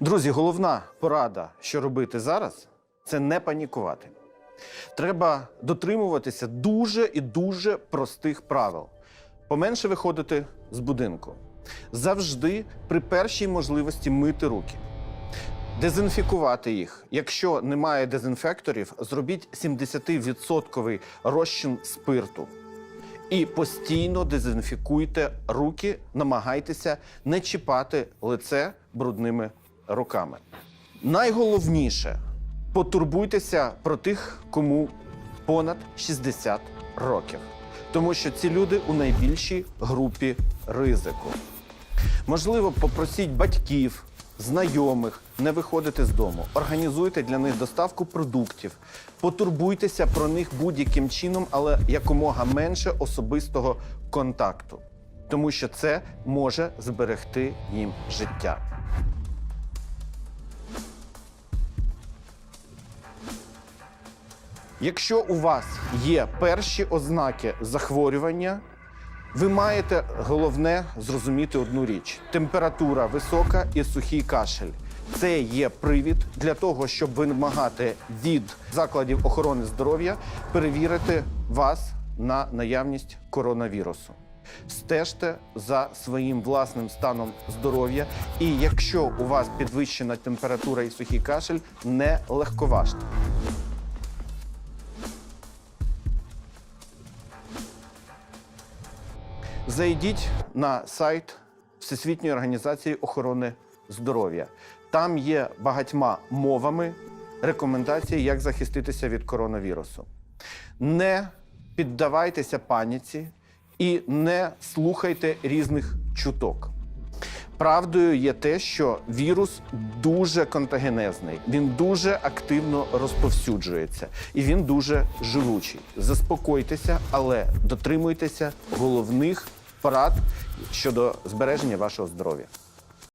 Друзі, головна порада, що робити зараз, це не панікувати. Треба дотримуватися дуже і дуже простих правил. Поменше виходити з будинку. Завжди при першій можливості мити руки. Дезінфікувати їх. Якщо немає дезінфекторів, зробіть 70% розчин спирту. І постійно дезінфікуйте руки, намагайтеся не чіпати лице брудними. Найголовніше потурбуйтеся про тих, кому понад 60 років, тому що ці люди у найбільшій групі ризику. Можливо, попросіть батьків, знайомих не виходити з дому. Організуйте для них доставку продуктів, потурбуйтеся про них будь-яким чином, але якомога менше особистого контакту, тому що це може зберегти їм життя. Якщо у вас є перші ознаки захворювання, ви маєте головне зрозуміти одну річ: температура висока і сухий кашель. Це є привід для того, щоб вимагати від закладів охорони здоров'я перевірити вас на наявність коронавірусу. Стежте за своїм власним станом здоров'я, і якщо у вас підвищена температура і сухий кашель, не легковажте. Зайдіть на сайт Всесвітньої організації охорони здоров'я. Там є багатьма мовами рекомендації, як захиститися від коронавірусу. Не піддавайтеся паніці і не слухайте різних чуток. Правдою є те, що вірус дуже контагенезний, він дуже активно розповсюджується і він дуже живучий. Заспокойтеся, але дотримуйтеся головних порад щодо збереження вашого здоров'я.